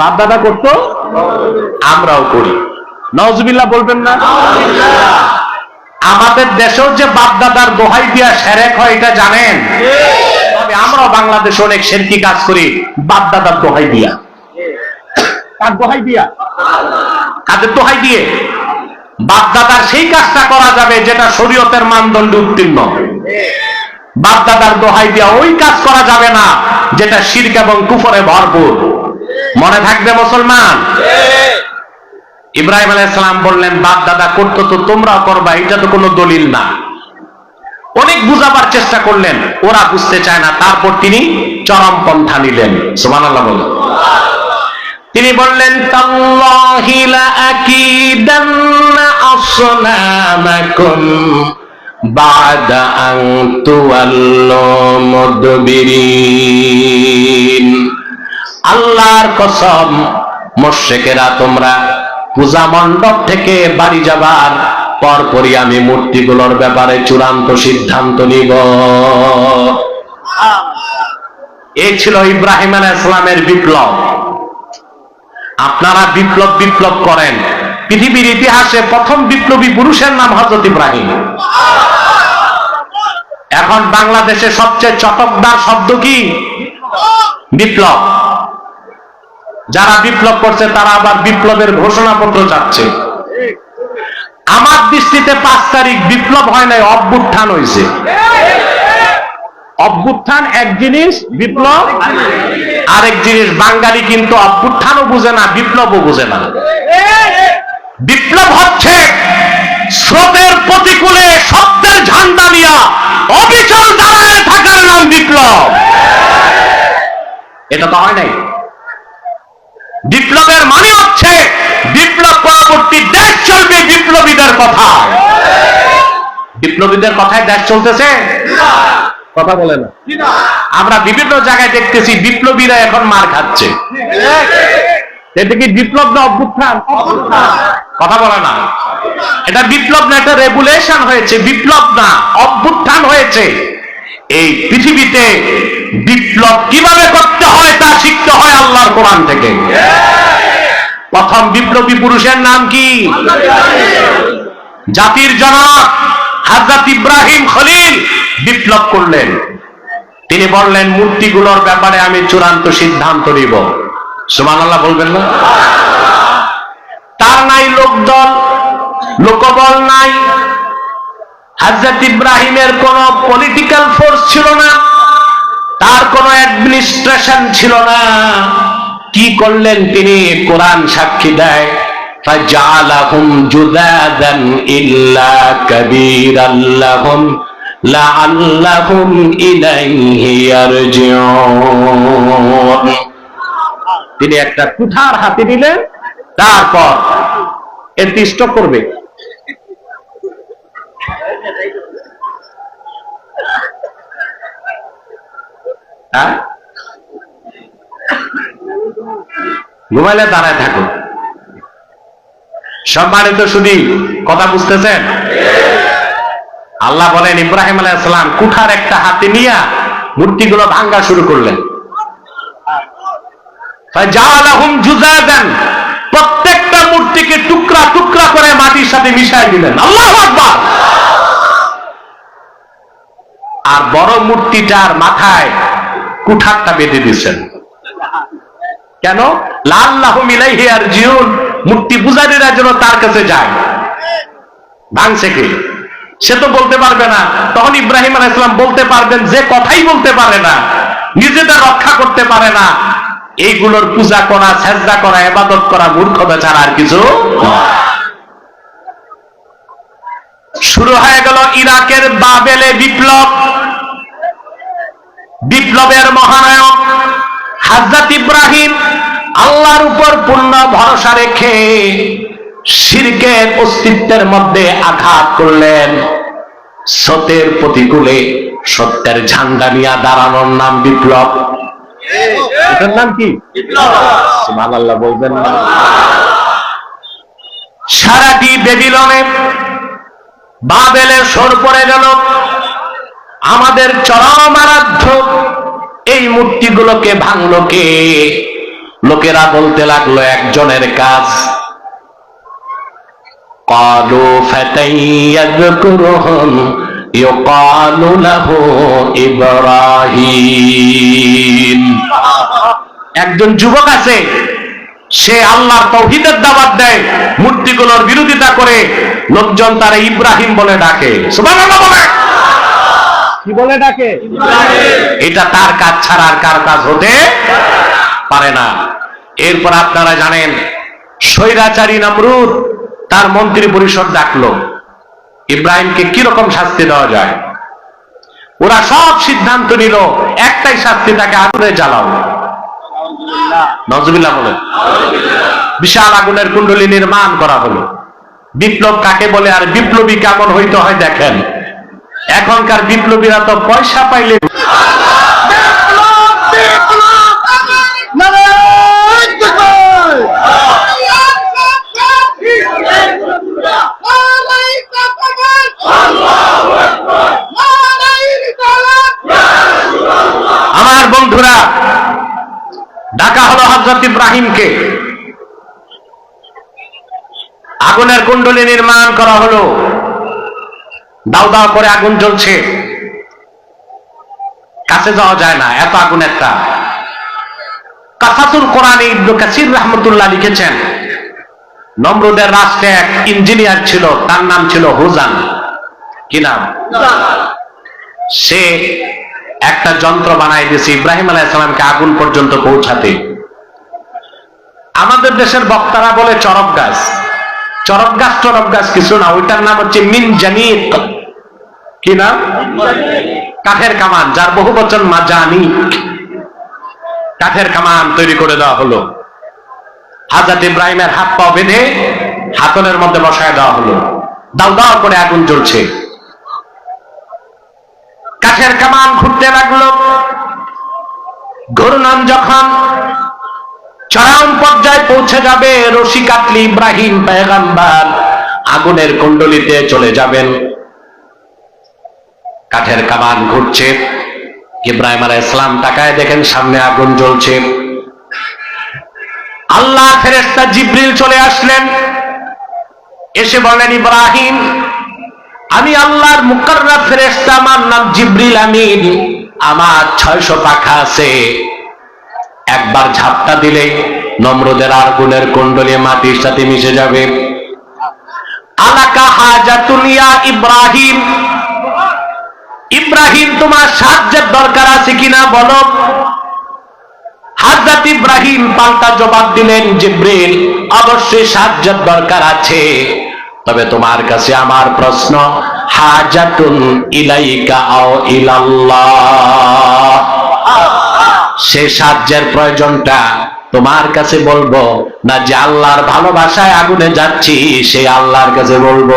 বাপ দাদা করতো আমরাও করি। নজবিল্লা বলবেন না? আমাদের দেশেও যে বাপ দাদার দোহাই দিয়া সেরেক হয়, এটা জানেন? তবে আমরাও বাংলাদেশে অনেক সেরকি কাজ করি বাপ দাদার দোহাই দিয়া? কাদের দোহাই দিয়ে? বাপ দাদার সেই কাজটা করা যাবে যেটা শরীয়তের মানদণ্ডে উত্তীর্ণ। বাপ দাদার দোহাই দিয়া ওই কাজ করা যাবে না, যেটা শিরক এবং কুফরে ভরপুর। মনে থাকবে মুসলমান? ইব্রাহিম আলাইসালাম বললেন বাপ দাদা করতো তো তোমরা করবা এটা তো কোনো দলিল না। অনেক বুঝাবার চেষ্টা করলেন ওরা বুঝতে চায় না। তারপর তিনি চরম পন্থা নিলেন। সুবহানাল্লাহ তিনি বললেন তাল্লাহি লাআকিদান্না আসনামাকুম বাদা আন তুওয়াল্লু মুদবিরিন। আল্লাহর কসম, মোশেকেরা তোমরা পূজা মণ্ডপ থেকে বাড়ি যাবার পরপরই আমি মূর্তিগুলোর ব্যাপারে চূড়ান্ত সিদ্ধান্ত নিব। এই ছিল ইব্রাহিম আলাহ ইসলামের বিপ্লব। আপনারা বিপ্লব বিপ্লব করেন। পৃথিবীর ইতিহাসে প্রথম বিপ্লবী পুরুষের নাম হজরত ইব্রাহিম। এখন বাংলাদেশে সবচেয়ে চটকদার শব্দ কি? বিপ্লব। যারা বিপ্লব করছে, তারা আবার বিপ্লবের ঘোষণাপত্র চাচ্ছে। আমার দৃষ্টিতে পাঁচ তারিখ বিপ্লব হয় নাই, অভ্যুত্থান হয়েছে। অভ্যুত্থান এক জিনিস, বিপ্লব। আরেক জিনিস, বাঙালি কিন্তু অভ্যুত্থানও বুঝে না, বিপ্লবও বুঝে না। বিপ্লব হচ্ছে স্রোতের প্রতিকূলে সত্যের ঝান্ডা নিয়া অবিচল দাঁড়ায় থাকার নাম বিপ্লব। এটা তো হয় নাই। বিপ্লবের মানে হচ্ছে বিপ্লব পরবর্তী দেশ চলবে বিপ্লবীদের কথা বিপ্লবীদের কথায় দেশ চলতেছে? কথা বলে না। আমরা বিভিন্ন জায়গায় দেখতেছি বিপ্লবীরা এখন মার খাচ্ছে। এটা কি বিপ্লব না অভ্যুত্থান? কথা বলে না। এটা বিপ্লব না এটা রেগুলেশন হয়েছে। বিপ্লব না অভ্যুত্থান হয়েছে। এই পৃথিবীতে বিপ্লব কীভাবে করতে হয় তা শিখতে হয় আল্লাহর কোরআন থেকে। প্রথম বিপ্লবী পুরুষের নাম কি? জাতির জনক হাজরত ইব্রাহিম খলিল বিপ্লব করলেন। তিনি বললেন, মূর্তিগুলোর ব্যাপারে আমি চূড়ান্ত সিদ্ধান্ত নিব। সুমান আল্লাহ বলবেন না? তার নাই লোকদল, লোকবল নাই। হাজরত ইব্রাহিমের কোন পলিটিক্যাল ফোর্স ছিল না। তার কোন অ্যাডমিনিস্ট্রেশন ছিল না কি করলেন তিনি কোরআন সাক্ষী দেয় فجعلهم جذاذا إلا كبيرا لهم لعلهم إليه يرجعون তিনি একটা কুঠার হাতে নিলেন তারপর এর স্টক করবে হ্যাঁ? ঘুমাইলে দাঁড়ায় থাকো। সম্মানিত শুধু কথা বুঝতেছেন? আল্লাহ বলেন, ইব্রাহিম আলাইসালাম কুঠার একটা হাতে নিয়া মূর্তিগুলো ভাঙ্গা শুরু করলেন। প্রত্যেকটা মূর্তিকে টুকরা টুকরা করে মাটির সাথে মিশাই দিলেন। আল্লাহ আর বড় মূর্তিটার মাথায় কুঠারটা বেঁধে দিচ্ছেন কেন? লাল্লাহ মিলাইহি আর জিউন মূর্তি পূজারীরা যেন তার কাছে যায়। ভাঙছে কে? সে তো বলতে পারবে না। তখন ইব্রাহিম আলাইসালাম বলতে পারবেন, যে কথাই বলতে পারে না, নিজেদের রক্ষা করতে পারে না। এইগুলোর পূজা করা, সেজদা করা এবাদত করা মূর্খতা ছাড়া আর কিছু শুরু হয়ে গেল ইরাকের বাবেলে বিপ্লব। বিপ্লবের মহানায়ক হাজরত ইব্রাহিম আল্লাহর উপর পূর্ণ ভরসা রেখে শিরকের অস্তিত্বের মধ্যে আঘাত করলেন। সতের প্রতিকূলে সত্যের ঝান্ডা নিয়ে দাঁড়ানোর নাম বিপ্লব। নাম কি? সুবহানাল্লাহ, বলবেন না। সারাটি বেবিলনে বাবেলের সর পড়ে গেল। আমাদের চরম আরাধ্য এই মূর্তিগুলোকে ভাঙলো কে লোকেরা বলতে লাগলো একজনের কাজ قالوا فتى يذكرهم يقال له إبراهيم একজন যুবক আছে সে আল্লাহর তৌহিদের দাওয়াত দেয় মূর্তিগুলোর বিরোধিতা করে লোকজন তারা ইব্রাহিম বলে ডাকে সুবহানাল্লাহ বলে কি বলে ডাকে এটা তার কাজ ছাড়া আর কার কাজ হতে পারে না। এরপর আপনারা জানেন, স্বৈরাচারী নামরুদ তার মন্ত্রী পরিষদ ডাকলো। ইব্রাহিমকে কীরকম শাস্তি দেওয়া যায়? ওরা সব সিদ্ধান্ত নিল, একটাই শাস্তি, তাকে আগুনে জ্বালাও। নজবিল্লাহ বলেন। বিশাল আগুনের কুণ্ডলী নির্মাণ করা হলো। বিপ্লব কাকে বলে আর বিপ্লবী কেমন হইতে হয় দেখেন। এখনকার বিপ্লবীরা তো পয়সা পাইলে আমার বন্ধুরা ডাকা হলো হজরত ইব্রাহিমকে। আগুনের কুণ্ডলী নির্মাণ করা হলো। দাও দাও করে আগুন জ্বলছে। কাছে যাওয়া যায় না, এত আগুন একটা। কাসাতুল কোরআনে ইবনু কাসির রহমতুল্লাহ লিখেছেন, নমরুদের রাষ্ট্রে এক ইঞ্জিনিয়ার ছিল, তার নাম ছিল হুজান। কি নাম? সে একটা যন্ত্র বানাই দিয়েছে, ইব্রাহিম আলাইসালামকে আগুন পর্যন্ত পৌঁছাতে। আমাদের দেশের বক্তারা বলে চরক গাছ। চরক গাছ চরক গাছ কিছু না, ওইটার নাম হচ্ছে মিন জানিক কি নাম? কাঠের কামান, যার বহু বচন মাজানিক কাঠের কামান তৈরি করে দেওয়া হলো। হাজরত ইব্রাহিমের হাত পা বেঁধে হাতনের মধ্যে বসায় দেওয়া হলো। দাও দাও করে আগুন জ্বলছে। কাঠের কামান ঘুরতে লাগল। ঘূর্ণন যখন চরম পর্যায়ে পৌঁছে যাবে, রশি কাটলি ইব্রাহিম পেগাম্বার আগুনের কুণ্ডলিতে চলে যাবেন। কাঠের কামান ঘুরছে। ইব্রাহিম আলাহ ইসলাম তাকায় দেখেন, সামনে আগুন জ্বলছে। আল্লাহ ফেরেস্তা জিব্রিল চলে আসলেন। এসে বলেন, ইব্রাহিম, আমি আল্লাহর মুকাররা ফেরেস্তা আমার নাম জিব্রিল আমিন। আমার ছয়শো পাখা আছে। একবার ঝাপটা দিলে নম্রদের আগুনের কুণ্ডলী মাটির সাথে মিশে যাবে। আলাকা হাজাতুনিয়া ইব্রাহিম ইব্রাহিম, তোমার সাহায্যের দরকার আছে কিনা বলো? হাজরত ইব্রাহিম পাল্টা জবাব দিলেন, জিব্রিল, অবশ্যই সাহায্যের দরকার আছে। তবে তোমার কাছে আমার প্রশ্ন, হাজাতুন ইলাইকা আও ইলাল্লাহ। সে সাহায্যের প্রয়োজনটা তোমার কাছে বলব না যে আল্লাহর ভালোবাসায় আগুনে যাচ্ছি, সে আল্লাহর কাছে বলব?